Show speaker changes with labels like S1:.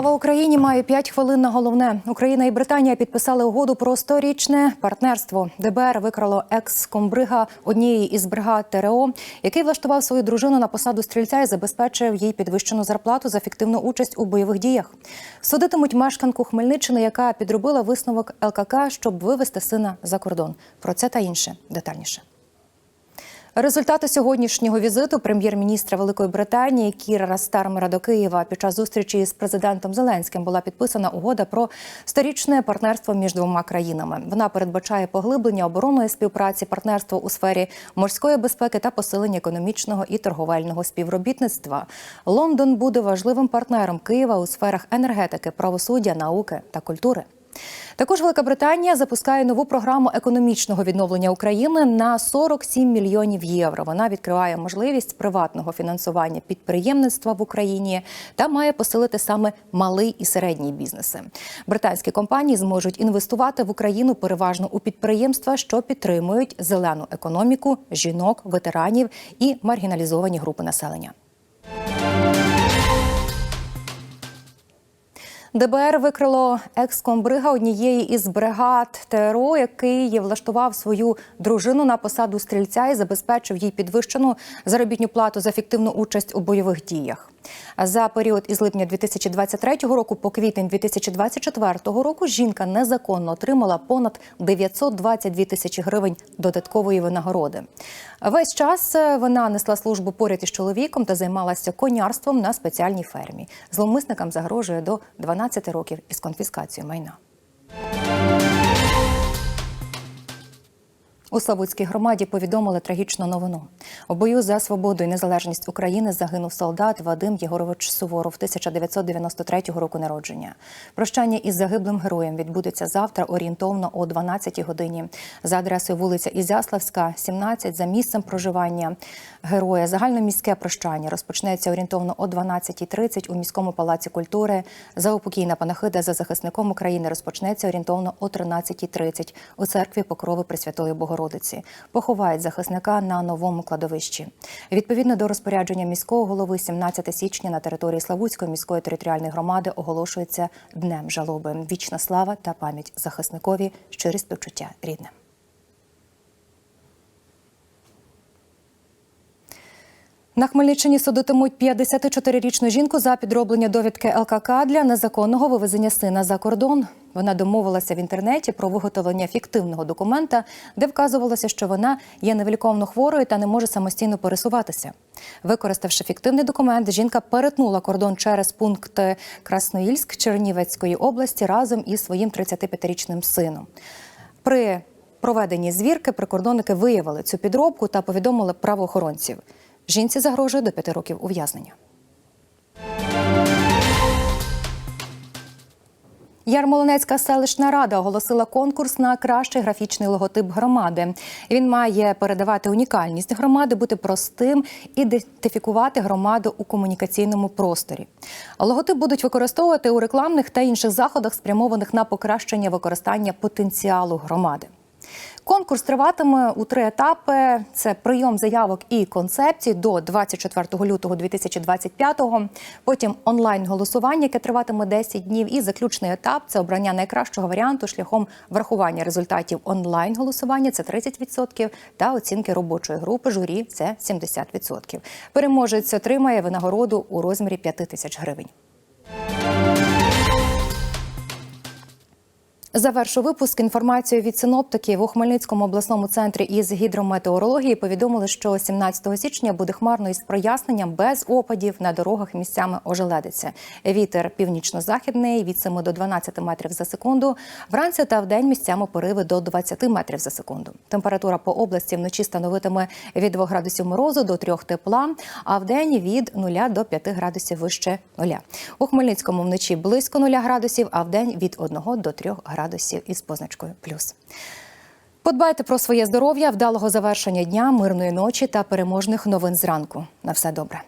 S1: Україні має 5 хвилин на головне. Україна і Британія підписали угоду про сторічне партнерство. ДБР викрало екс-комбрига однієї із бригад ТРО, який влаштував свою дружину на посаду стрільця і забезпечив їй підвищену зарплату за фіктивну участь у бойових діях. Судитимуть мешканку Хмельниччини, яка підробила висновок ЛКК, щоб вивести сина за кордон. Про це та інше детальніше. Результати сьогоднішнього візиту прем'єр-міністра Великої Британії Кіра Стармера до Києва під час зустрічі з президентом Зеленським була підписана угода про сторічне партнерство між двома країнами. Вона передбачає поглиблення оборонної співпраці, партнерство у сфері морської безпеки та посилення економічного і торговельного співробітництва. Лондон буде важливим партнером Києва у сферах енергетики, правосуддя, науки та культури. Також Велика Британія запускає нову програму економічного відновлення України на 47 мільйонів євро. Вона відкриває можливість приватного фінансування підприємництва в Україні та має посилити саме малий і середній бізнеси. Британські компанії зможуть інвестувати в Україну переважно у підприємства, що підтримують зелену економіку, жінок, ветеранів і маргіналізовані групи населення. ДБР викрило екс-комбрига однієї із бригад ТРО, який влаштував свою дружину на посаду стрільця і забезпечив їй підвищену заробітну плату за фіктивну участь у бойових діях. За період із липня 2023 року по квітень 2024 року жінка незаконно отримала понад 922 тисячі гривень додаткової винагороди. Весь час вона несла службу поряд із чоловіком та займалася конярством на спеціальній фермі. Зловмисникам загрожує до 12 років із конфіскацією майна. У Славутській громаді повідомили трагічну новину. У бою за свободу і незалежність України загинув солдат Вадим Єгорович Суворов 1993 року народження. Прощання із загиблим героєм відбудеться завтра орієнтовно о 12 годині. За адресою вулиця Ізяславська, 17, за місцем проживання героя. Загальноміське прощання розпочнеться орієнтовно о 12.30 у міському палаці культури. Заупокійна панахида за захисником України розпочнеться орієнтовно о 13.30 у церкві Покрови Пресвятої Богородиці. Поховають захисника на новому кладовищі. Відповідно до розпорядження міського голови, 17 січня на території Славутської міської територіальної громади оголошується днем жалоби. Вічна слава та пам'ять захисникові, щирі співчуття рідним. На Хмельниччині судитимуть 54-річну жінку за підроблення довідки ЛКК для незаконного вивезення сина за кордон. Вона домовилася в інтернеті про виготовлення фіктивного документа, де вказувалося, що вона є невеликовно хворою та не може самостійно пересуватися. Використавши фіктивний документ, жінка перетнула кордон через пункт Красноїльськ Чернівецької області разом із своїм 35-річним сином. При проведенні звірки прикордонники виявили цю підробку та повідомили правоохоронців. Жінці загрожує до п'яти років ув'язнення. Ярмолинецька селищна рада оголосила конкурс на кращий графічний логотип громади. Він має передавати унікальність громади, бути простим, ідентифікувати громаду у комунікаційному просторі. Логотип будуть використовувати у рекламних та інших заходах, спрямованих на покращення використання потенціалу громади. Конкурс триватиме у три етапи: це прийом заявок і концепцій до 24 лютого 2025-го, Потім онлайн голосування, яке триватиме 10 днів. І заключний етап це обрання найкращого варіанту шляхом врахування результатів онлайн голосування. Це 30%, та оцінки робочої групи журі це 70%. Переможець отримає винагороду у розмірі 5 тисяч гривень. Завершу випуск інформацію від синоптиків у Хмельницькому обласному центрі із гідрометеорології. Повідомили, що 17 січня буде хмарно із проясненням без опадів на дорогах місцями ожеледиться. Вітер північно-західний від 7 до 12 метрів за секунду. Вранці та вдень місцями пориви до 20 метрів за секунду. Температура по області вночі становитиме від 2 градусів морозу до 3 тепла, а вдень від 0 до 5 градусів вище 0. У Хмельницькому вночі близько 0 градусів, а вдень від 1 до 3 градусів градусів із позначкою плюс. Подбайте про своє здоров'я, вдалого завершення дня, мирної ночі та переможних новин зранку. На все добре.